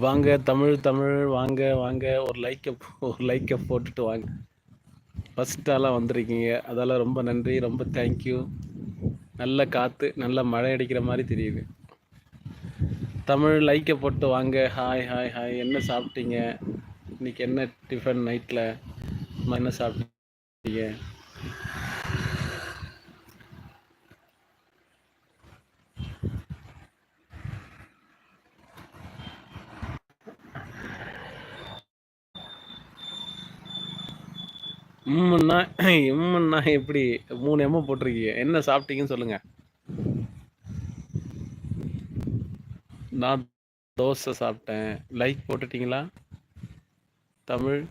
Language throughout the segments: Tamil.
வாங்க தமிழ் தமிழ் வாங்க வாங்க ஒரு லைக்கை ஒரு லைக்கை போட்டுட்டு வாங்க. ஃபஸ்ட்டாலாம் வந்திருக்கீங்க. அதெல்லாம் ரொம்ப நன்றி ரொம்ப தேங்க்யூ நல்ல காற்று நல்ல மழை அடிக்கிற மாதிரி தெரியுது. தமிழ் லைக்கை போட்டு வாங்க. ஹாய் ஹாய் ஹாய் என்ன சாப்பிட்டீங்க? இன்னைக்கு என்ன டிஃபன் நைட்டில் என்ன சாப்பிட்டீங்க? இம்முன்னா இம்முன்னா எப்படி? மூணு எம்மு போட்டிருக்கீங்க. என்ன சாப்பிட்டீங்கன்னு சொல்லுங்க. நான் தோசை சாப்பிட்டேன். லைக் போட்டுட்டீங்களா? தமிழ்.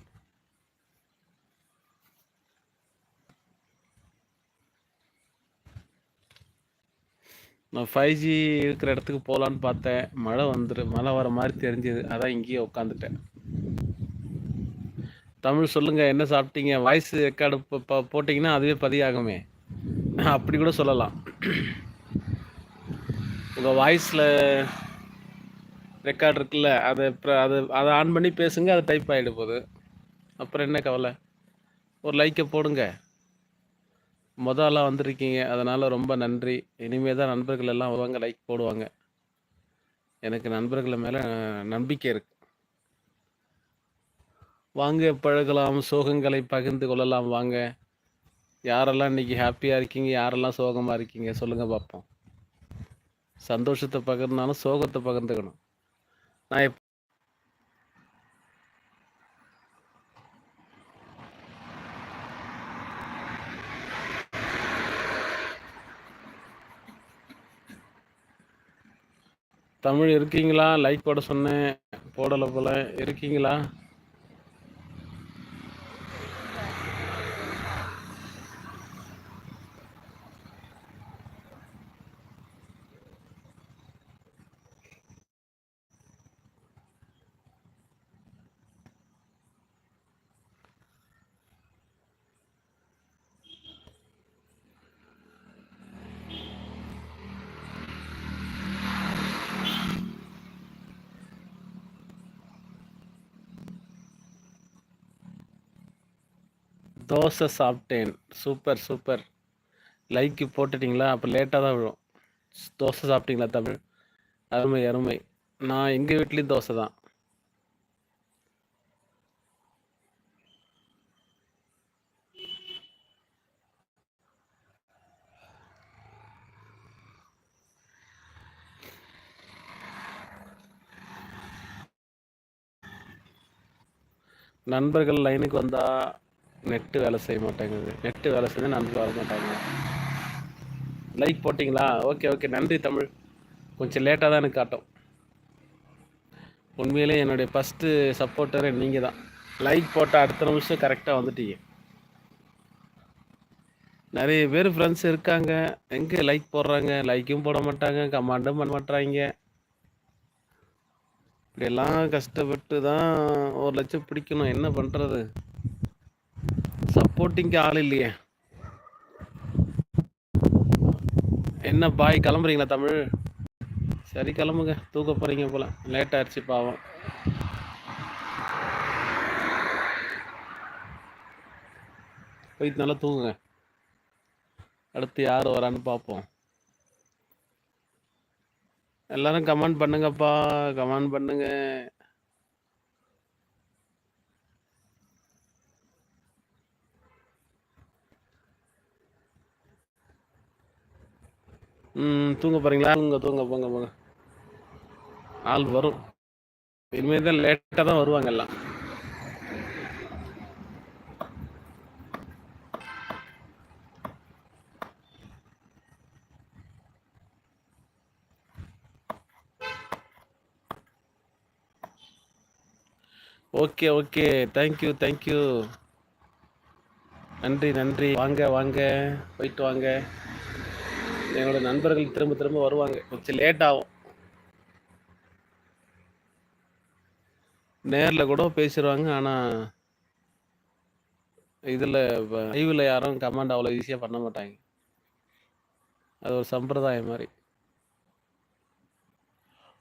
நான் ஃபைவ் ஜி இருக்கிற இடத்துக்கு போகலான்னு பார்த்தேன். மழை வந்துடு மழை வர மாதிரி தெரிஞ்சுது. அதான் இங்கேயே உட்காந்துட்டேன். தமிழ் சொல்லுங்கள் என்ன சாப்பிட்டீங்க? வாய்ஸ் ரெக்கார்டு போட்டிங்கன்னா அதுவே பதியாகுமே அப்படி கூட சொல்லலாம். உங்கள் வாய்ஸில் ரெக்கார்ட் இருக்குல்ல அதை இப்போ அதை அதை ஆன் பண்ணி பேசுங்க அது டைப் ஆகிடு போகுது. அப்புறம் என்ன கவலை? ஒரு லைக்கை போடுங்க. மொதலாக வந்திருக்கீங்க அதனால் ரொம்ப நன்றி. இனிமேல் தான் நண்பர்கள் எல்லாம் வருவாங்க லைக் போடுவாங்க. எனக்கு நண்பர்கள் மேலே நம்பிக்கை இருக்குது வாங்க பழகலாம் சோகங்களை பகிர்ந்து கொள்ளலாம் வாங்க. யாரெல்லாம் இன்னைக்கு ஹாப்பியாக இருக்கீங்க யாரெல்லாம் சோகமாக இருக்கீங்க சொல்லுங்கள் பார்ப்போம். சந்தோஷத்தை பகிர்ந்தாலும் சோகத்தை பகிர்ந்துக்கணும். நான் எப் தமிழ் இருக்கீங்களா? லைக் போட சொன்னேன். போடலை போல. இருக்கீங்களா? தோசை சாப்பிட்டேன். Super super. லைக்கு போட்டுட்டிங்களா? அப்போ லேட்டாக தான் விழும். தோசை சாப்பிட்டீங்களா தமிழ்? அருமை அருமை. நான் எங்கள் வீட்லேயும் தோசை தான். நண்பர்கள் லைனுக்கு வந்தால் நெட்டு வேலை செய்ய மாட்டேங்குது. நெட்டு வேலை செஞ்சால் நன்றி வர மாட்டாங்க. லைக் போட்டிங்களா? ஓகே ஓகே நன்றி தமிழ். கொஞ்சம் லேட்டாக தான் எனக்கு காட்டும். உண்மையிலே என்னுடைய ஃபஸ்ட்டு சப்போர்ட்டர் நீங்கள் தான். லைக் போட்ட அடுத்த நிமிஷம் கரெக்டாக வந்துட்டீங்க. நிறைய பேர் ஃப்ரெண்ட்ஸ் இருக்காங்க. எங்கே லைக் போடுறாங்க? லைக்கும் போட மாட்டாங்க. கமாண்டும் பண்ண மாட்டாங்க இப்படியெல்லாம் கஷ்டப்பட்டு தான் ஒரு லட்சம் பிடிக்கணும். என்ன பண்ணுறது போட்டிங்க ஆள் இல்லையே. என்ன பாய் கிளம்புறீங்களா தமிழ்? சரி கிளம்புங்க. தூக்க போகிறீங்க போல. லேட் ஆயிடுச்சு பாவம். போய் நல்லா தூங்குங்க. அடுத்து யார் வரான்னு பார்ப்போம். எல்லாரும் கமெண்ட் பண்ணுங்கப்பா. கமெண்ட் பண்ணுங்க. ம் தூங்க போகிறீங்களா தூங்க தூங்க போங்க போங்க. ஆள் வரும். இனிமேல் தான் லேட்டாக தான் வருவாங்க எல்லாம். Okay okay. தேங்க்யூ தேங்க்யூ நன்றி நன்றி. வாங்க வாங்க. போயிட்டு வாங்க. என்னோட நண்பர்கள் திரும்ப திரும்ப வருவாங்க. கொஞ்சம் லேட் ஆகும். நேரில் கூட பேசிடுவாங்க ஆனால் இதில் லைவில் யாரும் கமெண்ட் அவ்வளோ ஈஸியாக பண்ண மாட்டாங்க. அது ஒரு சம்பிரதாயம் மாதிரி.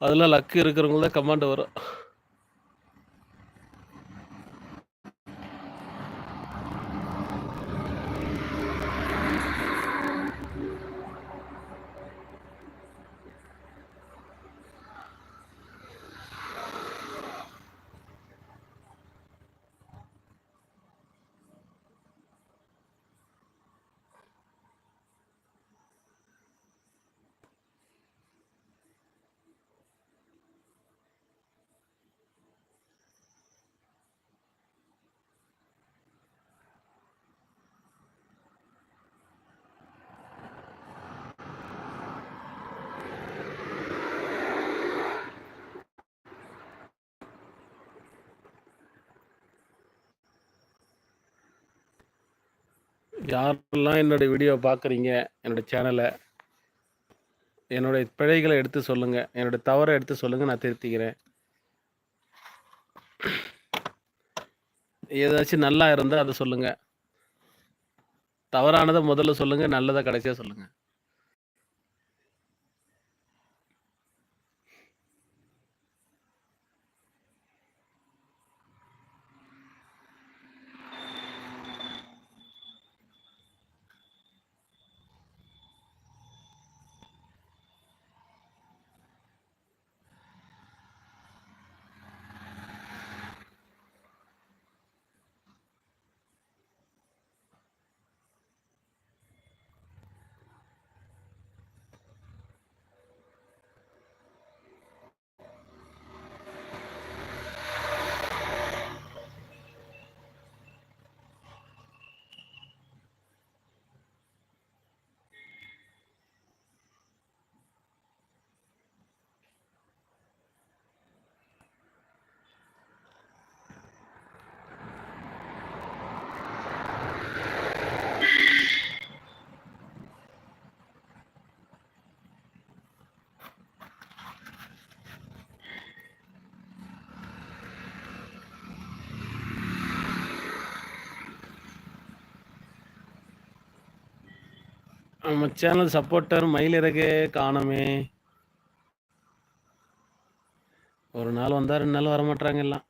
அதெல்லாம் லக்கு இருக்கிறவங்க தான் கமெண்ட் வரும். யாரெல்லாம் என்னோட வீடியோ பார்க்குறீங்க என்னோட சேனலை என்னுடைய பிழைகளை எடுத்து சொல்லுங்கள் என்னோட தவறை எடுத்து சொல்லுங்கள் நான் திருத்திக்கிறேன். ஏதாச்சும் நல்லா இருந்தால் அதை சொல்லுங்கள் தவறானதை முதல்ல சொல்லுங்கள் நல்லதை கடைசியாக சொல்லுங்கள் நம்ம சேனல் சப்போர்ட்டர் மயிலிறகு காணமே. ஒரு நாள் வந்தா ரெண்டு நாள் வர மாட்றாங்க எல்லாம்.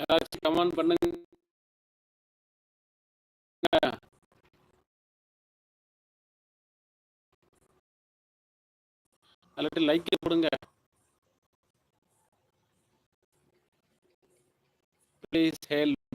யாராச்சும் கமெண்ட் பண்ணுங்க. அல்லட்டு லைக் போடுங்க. Please help